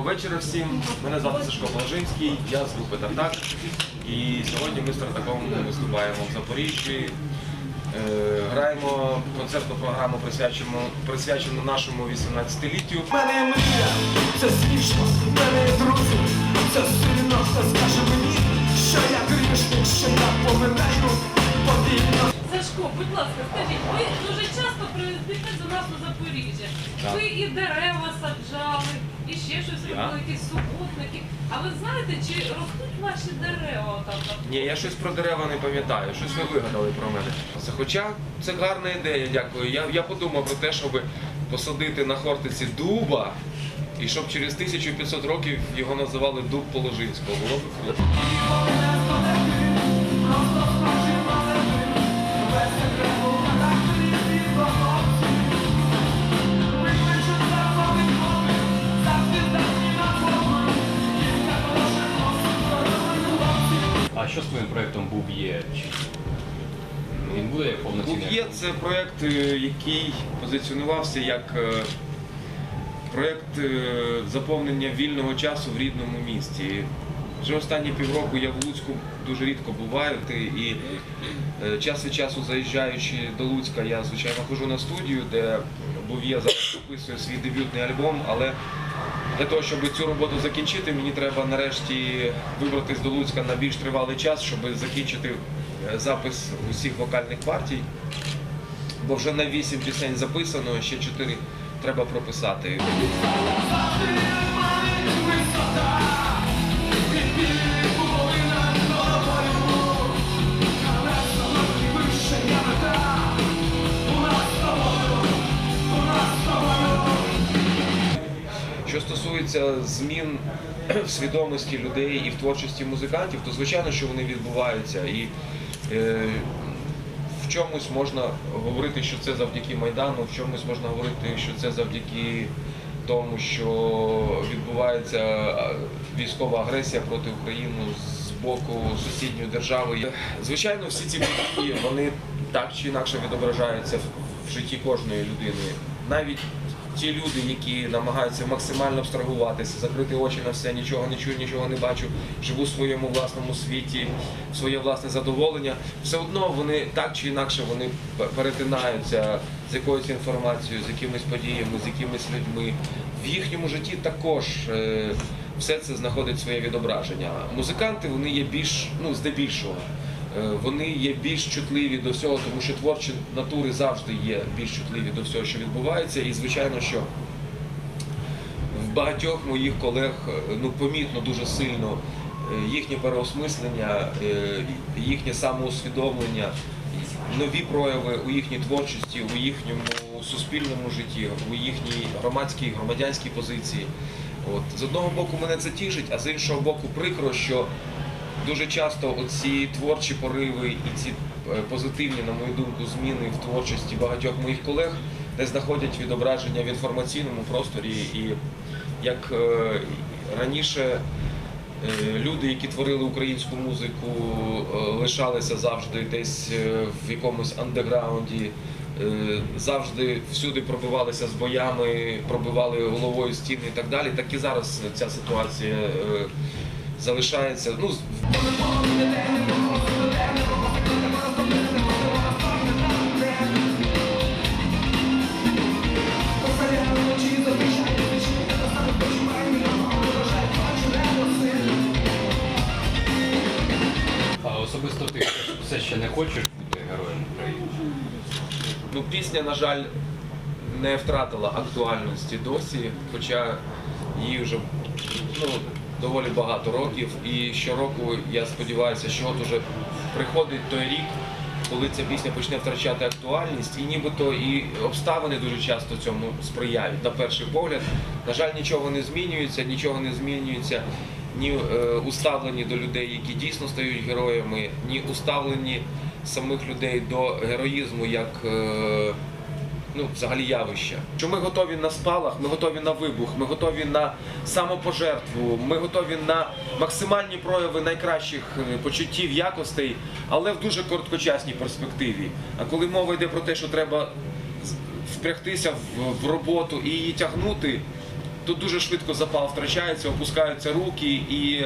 Доброго вечора всім. Мене звати Сашко Положинський, я з групи Тартак. І сьогодні ми з Тартаком виступаємо в Запоріжжі. Е, Граємо концертну програму, присвячену, присвячену нашому 18-літтю. У мене є мрія, це смішно, в мене є друзі, це сильно, хто скаже мені, що я грішник, що я поминаю повільно. Сашко, будь ласка, скажіть, ви дуже часто приїздите до нас у Запоріжжя. Так. Ви і дерева саджали, і ще щось Я? робили, якісь суботники. А ви знаєте, чи ростуть ваші дерева там? там? Ні, я щось про дерева не пам'ятаю, щось ви вигадали про мене. Хоча це гарна ідея, дякую. Я, я подумав про те, щоб посадити на хортиці дуба, і щоб через 1500 років його називали дуб Положинського. Було б круто. Що з твоїм проєктом був є? Чи він буде повноцінний? Є це проєкт, е, який позиціонувався як е, проєкт е, заповнення вільного часу в рідному місті. Вже останні півроку я в Луцьку дуже рідко буваю, і е, час від часу заїжджаючи до Луцька, я звичайно хожу на студію, де Був'є зараз записує свій дебютний альбом, але для того, щоб цю роботу закінчити, мені треба нарешті вибратись до Луцька на більш тривалий час, щоб закінчити е, запис усіх вокальних партій. Бо вже на 8 пісень записано, ще 4 треба прописати. Стосується змін в свідомості людей і в творчості музикантів, то звичайно, що вони відбуваються. І е, в чомусь можна говорити, що це завдяки Майдану, в чомусь можна говорити, що це завдяки тому, що відбувається військова агресія проти України з боку сусідньої держави. Звичайно, всі ці події вони так чи інакше відображаються в- житті кожної людини. Навіть ті люди, які намагаються максимально абстрагуватися, закрити очі на все, нічого не чую, нічого не бачу, живу в своєму власному світі, своє власне задоволення, все одно вони так чи інакше вони перетинаються з якоюсь інформацією, з якимись подіями, з якимись людьми. В їхньому житті також е, все це знаходить своє відображення. Музиканти вони є більш, ну здебільшого. Е, Вони є більш чутливі до всього, тому що творчі натури завжди є більш чутливі до всього, що відбувається. І звичайно, що в багатьох моїх колег е, ну помітно дуже сильно е, їхнє переосмислення, їхнє самоусвідомлення, нові прояви у їхній творчості, у їхньому суспільному житті, у їхній громадській громадянській позиції. От з одного боку мене це тішить, а з іншого боку, прикро, що дуже часто оці творчі пориви і ці е, позитивні, на мою думку, зміни в творчості багатьох моїх колег не знаходять відображення в інформаційному просторі. І як е, раніше е, люди, які творили українську музику, лишалися завжди десь в якомусь андеграунді. Завжди всюди пробивалися з боями, пробивали головою стіни і так далі. Так і зараз ця ситуація залишається. Ну, А особисто ти все ще не хочеш бути героєм України? Ну, пісня, на жаль, не втратила актуальності досі, хоча їй вже ну, доволі багато років. І щороку я сподіваюся, що от уже приходить той рік, коли ця пісня почне втрачати актуальність, і нібито і обставини дуже часто цьому сприяють. На перший погляд, на жаль, нічого не змінюється, нічого не змінюється. Ні е, уставлені до людей, які дійсно стають героями, ні уставлені самих людей до героїзму як е, ну, взагалі явища. Що ми готові на спалах, ми готові на вибух, ми готові на самопожертву, ми готові на максимальні прояви найкращих е, почуттів, якостей, але в дуже короткочасній перспективі. А коли мова йде про те, що треба впрягтися в, роботу і її тягнути, тут дуже швидко запал втрачається, опускаються руки і.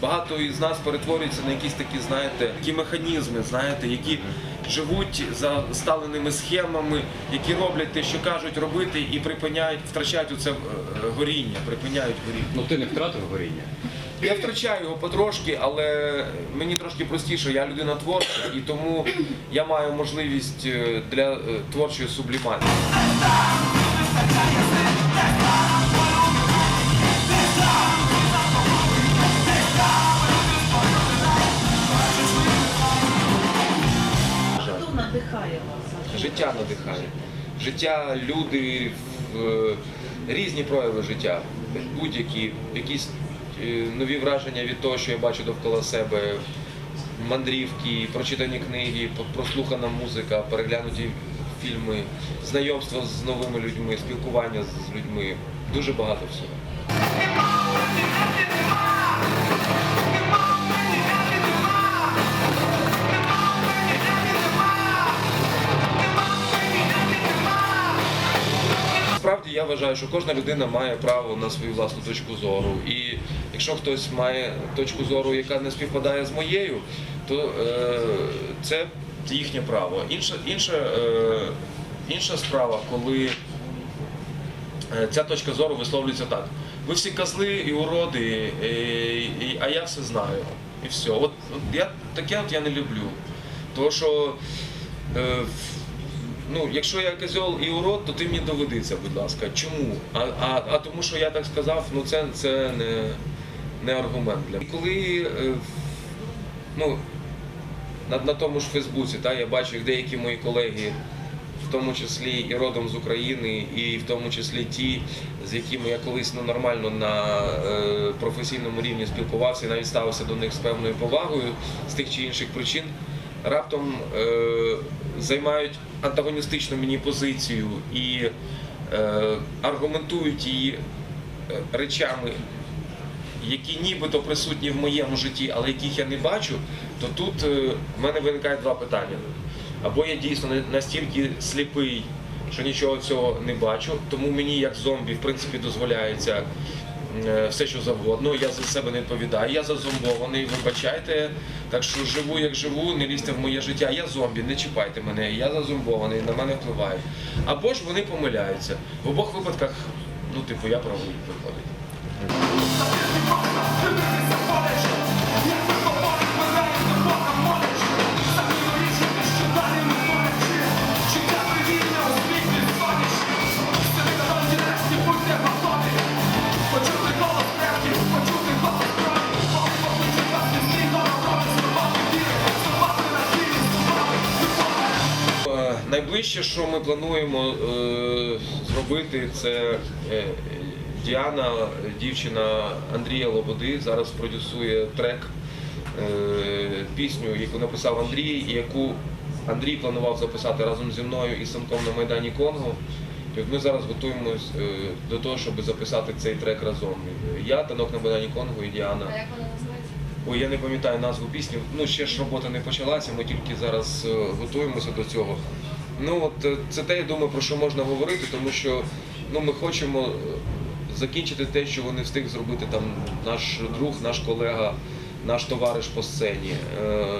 Багато із нас перетворюється на якісь такі, знаєте, такі механізми, знаєте, які живуть за сталеними схемами, які роблять те, що кажуть робити, і припиняють, втрачають оце е, горіння, припиняють горіння. Ну ти не втратив горіння. Я втрачаю його потрошки, але мені трошки простіше, я людина творча, і тому я маю можливість е, для е, творчої сублімації. Життя надихає. Життя, люди, в- різні прояви життя, будь-які, якісь е, нові враження від того, що я бачу довкола себе, мандрівки, прочитані книги, прослухана музика, переглянуті фільми, знайомство з новими людьми, спілкування з людьми. Дуже багато всього. Я вважаю, що кожна людина має право на свою власну точку зору. І якщо хтось має точку зору, яка не співпадає з моєю, то е, це їхнє право. Інша, інша, е, інша справа, коли е, ця точка зору висловлюється так. Ви всі козли і уроди, е, і- а я все знаю. І все. От, от я таке от я не люблю. Тому що е, ну, якщо я козьол і урод, то ти мені доведися, будь ласка. Чому? А, а, а тому, що я так сказав, ну це, це не, не аргумент для мене. Коли е, ну, на, на тому ж Фейсбуці, та, я бачу, як деякі мої колеги, в тому числі і родом з України, і в тому числі ті, з якими я колись ну, нормально на е, професійному рівні спілкувався і навіть ставився до них з певною повагою з тих чи інших причин, раптом е, займають антагоністичну мені позицію і е, аргументують її е, речами, які нібито присутні в моєму житті, але яких я не бачу, то тут е, в мене виникає два питання. Або я дійсно настільки сліпий, що нічого цього не бачу, тому мені як зомбі в принципі дозволяється все, що завгодно. Я за себе не відповідаю. Я зазомбований, вибачайте. Так що живу як живу, не лізьте в моє життя. Я зомбі, не чіпайте мене. Я зазомбований, на мене впливають. Або ж вони помиляються. В обох випадках, ну типу, я правий виходить. Е, Найближче, що ми плануємо е, зробити, це е, Діана, дівчина Андрія Лободи, зараз продюсує трек, е, пісню, яку написав Андрій, і яку Андрій планував записати разом зі мною і Санком на Майдані Конго. І от ми зараз готуємось е, до того, щоб записати цей трек разом. Я, танок на Майдані Конго і Діана. А як вона називається? Ой, я не пам'ятаю назву пісні. Ну, ще ж робота не почалася, ми тільки зараз готуємося до цього. Ну, от е, це те, я думаю, про що можна говорити, тому що ну, ми хочемо е, закінчити те, що вони встиг зробити там наш друг, наш колега, наш товариш по сцені. Е,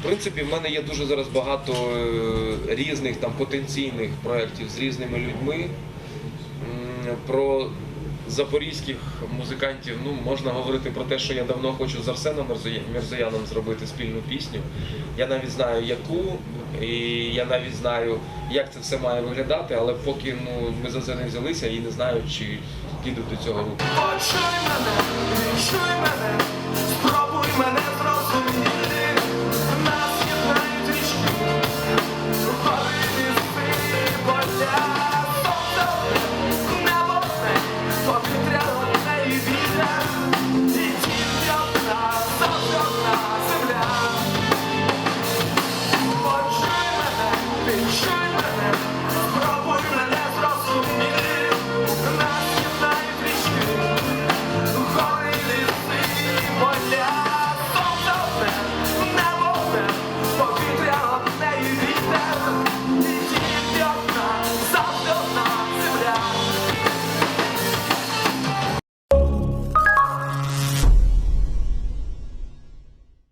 В принципі, в мене є дуже зараз багато різних там потенційних проєктів з різними людьми. Про запорізьких музикантів. Ну, можна говорити про те, що я давно хочу з Арсеном Мерзояном зробити спільну пісню. Я навіть знаю, яку, і я навіть знаю, як це все має виглядати, але поки ну, ми за це не взялися і не знаю, чи підуть до цього руку. Почуй мене, відчуй мене, спробуй мене зрозуміти.